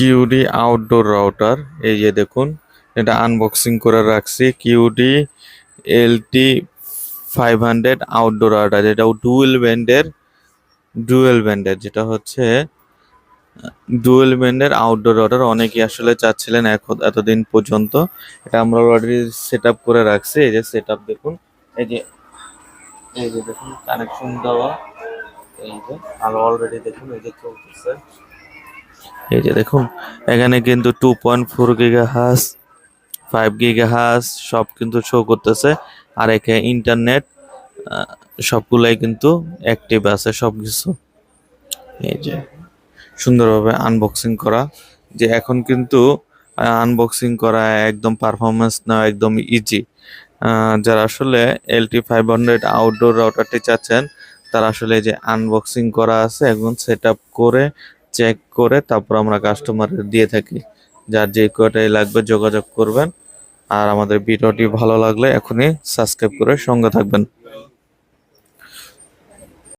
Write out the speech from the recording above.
QD outdoor router এই যে দেখুন, এটা আনবক্সিং করে রাখছি। Cudy LT five hundred outdoor router যেটা ডুয়েল ব্যান্ডের ডুয়েল ব্যান্ডের যেটা হচ্ছে ডুয়েল ব্যান্ডের আউটডোর রাউটার অনেকেই আসলে চাচ্ছিলেন এখন- এতদিন পর্যন্ত। এটা আমরা অলরেডি সেট করে রাখছি। এই যে সেট দেখুন, এই যে এই যে দেখুন কানেকশন দেওয়া। এই যে, আর অলরেডি দেখুন, এই যে চলতেছে। এই যে দেখুন, এখানে কিন্তু টু পয়েন্ট ফোর গিগা হাস ফাইভ গিগা হাস সব কিন্তু শো করতেছে। আর এখানে ইন্টারনেট সবগুলাই কিন্তু অ্যাক্টিভ আছে সব কিছু এই যে সুন্দরভাবে আনবক্সিং করা। যে এখন কিন্তু আনবক্সিং করা একদম পারফরমেন্স নেওয়া একদম ইজি যারা আসলে এলটি ফাইভ হান্ড্রেড আউটডোর রাউটারটি চাচ্ছেন, তারা আসলে যে আনবক্সিং করা আছে, এখন সেট করে চেক করে তারপর আমরা কাস্টমার দিয়ে থাকি। যার যে কয়টাই লাগবে যোগাযোগ করবেন। আর আমাদের ভিডিওটি ভালো লাগলে এখনই সাবস্ক্রাইব করে সঙ্গে থাকবেন।